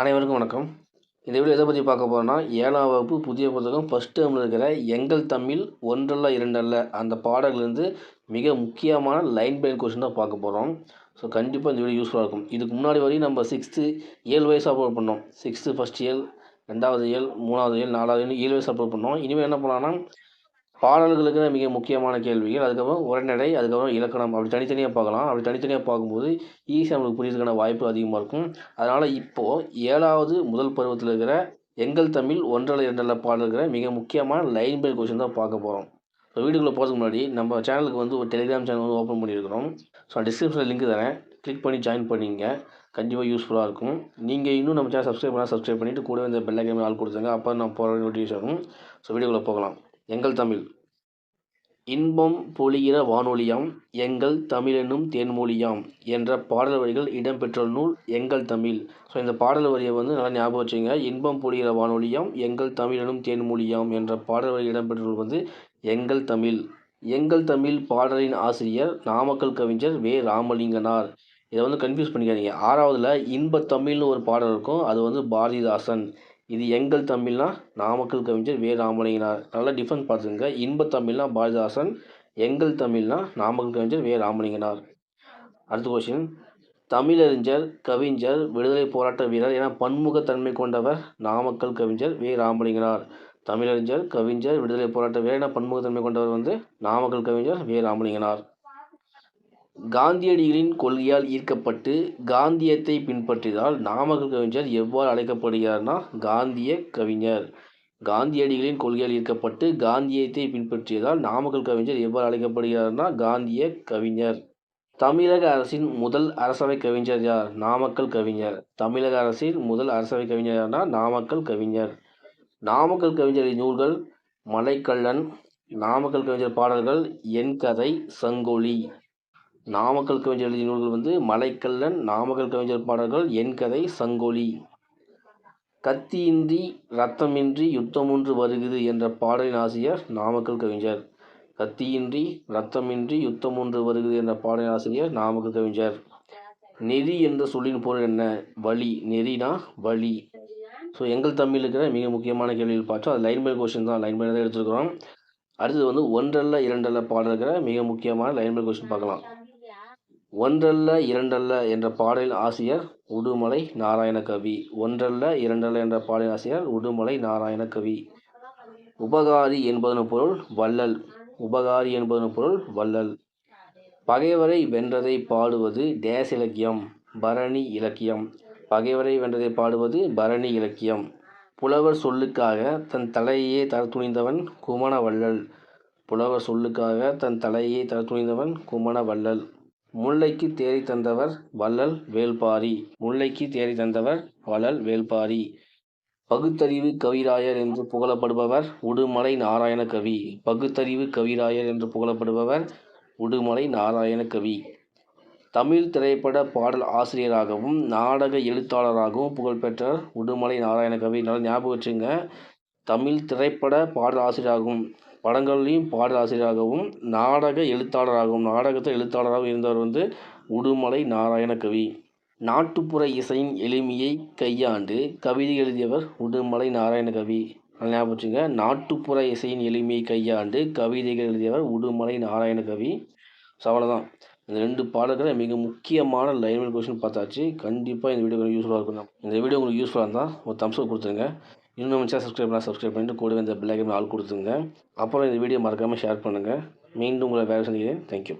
அனைவருக்கும் வணக்கம். இந்த வீடியோ எதை பற்றி பார்க்க போகிறோன்னா ஏழாம் வகுப்பு புதிய புத்தகம் ஃபஸ்ட் டேர்மில் இருக்கிற எங்கள் தமிழ் ஒன்றல்ல இரண்டல்ல அந்த பாடல்லேருந்து மிக முக்கியமான லைன் பை கொஷின் தான் பார்க்க போகிறோம் ஸோ கண்டிப்பாக இந்த வீடியோ யூஸ்ஃபுல்லாக இருக்கும். இதுக்கு முன்னாடி வரையும் நம்ம சிக்ஸ்த்து ஏழு வயசு அப்லோட் பண்ணோம். சிக்ஸ்த்து ஃபஸ்ட் இயல் ரெண்டாவது இயல் மூணாவது இயல் நாலாவது ஏழு வயசு அப்லோட் பண்ணோம். இனிமேல் என்ன பண்ணலாம்னா பாடல்களுக்கு மிக முக்கியமான கேள்விகள். அதுக்கப்புறம் உரைநடை அதுக்கப்புறம் இலக்கணம். அப்படி தனித்தனியாக பார்க்கலாம். அப்படி தனித்தனியாக பார்க்கும்போது ஈஸியாக நம்மளுக்கு புரியுறதுக்கான வாய்ப்பு அதிகமாக இருக்கும். அதனால் இப்போது ஏழாவது முதல் பருவத்தில் இருக்கிற எங்கள் தமிழ் ஒன்றரை இரண்டரை பாடல்கிற மிக முக்கியமான லைன் பை கொஷின் தான் பார்க்க போகிறோம் ஸோ வீடியோக்குள்ளே போகிறதுக்கு முன்னாடி நம்ம சேனலுக்கு வந்து ஒரு டெலிகிராம் சேனல் வந்து ஓப்பன் பண்ணியிருக்கிறோம். ஸோ டிஸ்கிரிப்ஷனில் லிங்க் தரேன். கிளிக் பண்ணி ஜாயின் பண்ணிங்க. கண்டிப்பாக யூஸ்ஃபுல்லாக இருக்கும். நீங்கள் இன்னும் நம்ம சேனல் சப்ஸ்கிரைப் பண்ணால் சப்ஸ்கிரைப் பண்ணிவிட்டு கூட இந்த பெல்லைக்கமே ஆள் கொடுத்துங்க அப்போ நான் போகிற நோட்டிஃபிகேஷன் வரும். ஸோ வீடியோக்குள்ளே போகலாம். எங்கள் தமிழ். இன்பம் பொழிகிற வானொலியாம் எங்கள் தமிழெனும் தேன்மொழியாம் என்ற பாடல் வரிகள் இடம்பெற்ற நூல் எங்கள் தமிழ். ஸோ இந்த பாடல் வரியை வந்து நல்லா ஞாபகம் வச்சுங்க. இன்பம் பொழிகிற வானொலியாம் எங்கள் தமிழெனும் தேன்மொழியாம் என்ற பாடல் வரி இடம்பெற்ற நூல் வந்து எங்கள் தமிழ். எங்கள் தமிழ் பாடலின் ஆசிரியர் நாமக்கல் கவிஞர் வே. ராமலிங்கனார். இதை வந்து கன்ஃபியூஸ் பண்ணிக்காதீங்க. ஆறாவதில் இன்ப தமிழ்னு ஒரு பாடல் இருக்கும். அது வந்து பாரதிதாசன். இது எங்கள் தமிழ்னா நாமக்கல் கவிஞர் வே ராமலிங்கனார் நல்லா டிஃபரன்ஸ் பார்த்துங்க இன்ப தமிழ்னா பாரதிதாசன் எங்கள் தமிழ்னா நாமக்கல் கவிஞர் வே ராமலிங்கனார் அடுத்த கொஸ்டின் தமிழறிஞர் கவிஞர் விடுதலை போராட்ட வீரர் என பன்முகத்தன்மை கொண்டவர் நாமக்கல் கவிஞர் வே ராமலிங்கனார் தமிழறிஞர் கவிஞர் விடுதலை போராட்ட வீரர் என பன்முகத்தன்மை கொண்டவர் வந்து நாமக்கல் கவிஞர் வே ராமலிங்கனார் காந்தியடிகளின் கொள்கையால் ஈர்க்கப்பட்டு காந்தியத்தை பின்பற்றியதால் நாமக்கல் கவிஞர் எவ்வாறு அழைக்கப்படுகிறார்னா காந்திய கவிஞர். காந்தியடிகளின் கொள்கையால் ஈர்க்கப்பட்டு காந்தியத்தை பின்பற்றியதால் நாமக்கல் கவிஞர் எவ்வாறு அழைக்கப்படுகிறார்னா காந்திய கவிஞர். தமிழக அரசின் முதல் அரசவை கவிஞர் யார்? நாமக்கல் கவிஞர். தமிழக அரசின் முதல் அரசவை கவிஞர் யார்னா நாமக்கல் கவிஞர். நாமக்கல் கவிஞரின் நூல்கள் மலைக்கல்லன் நாமக்கல் கவிஞர் பாடல்கள் என் கதை சங்கொலி. நாமக்கல் கவிஞர் எழுதிய நூல்கள் வந்து மலைக்கல்லன் நாமக்கல் கவிஞர் பாடல்கள் என் கதை சங்கொலி. கத்தியின்றி ரத்தமின்றி யுத்தமொன்று வருகிறது என்ற பாடலின் ஆசிரியர் நாமக்கல் கவிஞர். கத்தியின்றி ரத்தமின்றி யுத்தமொன்று வருகிறது என்ற பாடலின் ஆசிரியர் நாமக்கல் கவிஞர். நெறி என்ற சொல்லின் பொருள் என்ன? வழி நெறினா வழி ஸோ எங்கள் தமிழ் இருக்கிற மிக முக்கியமான கேள்வியில் பார்த்தோம் அது லைன் பை கொஷின் தான். லைன் பை தான் எடுத்துருக்குறோம். அடுத்தது வந்து ஒன்றல்ல இரண்டல்ல பாடல் இருக்கிற மிக முக்கியமான லைன் பை கொஷின் பார்க்கலாம். ஒன்றல்ல இரண்டல்ல என்ற பாடலின் ஆசிரியர் உடுமலை நாராயண கவி ஒன்றல்ல இரண்டல்ல என்ற பாடலின் ஆசிரியர் உடுமலை நாராயண கவி உபகாரி என்பதன் பொருள் வள்ளல். உபகாரி என்பதன் பொருள் வள்ளல். பகைவரை வென்றதை பாடுவது டேஸ் இலக்கியம் பரணி இலக்கியம். பகைவரை வென்றதை பாடுவது பரணி இலக்கியம். புலவர் சொல்லுக்காக தன் தலையே தர துணிந்தவன் குமண வள்ளல். புலவர் சொல்லுக்காக தன் தலையை தர துணிந்தவன் குமண வள்ளல். முல்லைக்கு தேறி தந்தவர் வள்ளல் வேள்பாரி முல்லைக்கு தேறி தந்தவர் வள்ளல் வேள்பாரி பகுத்தறிவு கவிராயர் என்று புகழப்படுபவர் உடுமலை நாராயண கவி. பகுத்தறிவு கவிராயர் என்று புகழப்படுபவர் உடுமலை நாராயண கவி. தமிழ் திரைப்பட பாடல் ஆசிரியராகவும் நாடக எழுத்தாளராகவும் புகழ்பெற்றவர் உடுமலை நாராயண கவி. நல்லா ஞாபகம் வச்சுங்க. தமிழ் திரைப்பட பாடல் ஆசிரியராகவும் படங்கள்லேயும் பாடலாசிரியராகவும் நாடக எழுத்தாளராகவும் நாடகத்தில் எழுத்தாளராகவும் இருந்தவர் வந்து உடுமலை நாராயணகவி. நாட்டுப்புற இசையின் எளிமையை கையாண்டு கவிதை எழுதியவர் உடுமலை நாராயணகவி. ஞாபகம் வச்சுங்க. நாட்டுப்புற இசையின் எளிமையை கையாண்டு கவிதைகள் எழுதியவர் உடுமலை நாராயணகவி. ஸோ அவ்வளோதான் இந்த ரெண்டு பாடல்களை மிக முக்கியமான லைன் கொஸ்டின் பார்த்தாச்சு. கண்டிப்பாக இந்த வீடியோ யூஸ்ஃபுல்லாக இருக்கும் இந்த வீடியோ உங்களுக்கு யூஸ்ஃபுல்லாக இருந்தால் ஒரு தம்ஸ்அப் கொடுத்துருங்க. இன்னும் நம்ம சப்ஸ்கிரைப் பண்ணால் சப்ஸ்கிரைப் பண்ணிட்டு கூடவே இந்த பெல் ஆள் கொடுத்துங்க அப்புறம் இந்த வீடியோ மறக்காமல் ஷேர் பண்ணுங்கள் மீண்டும் உங்களை வேலை சந்திக்கிறேன். தேங்க்யூ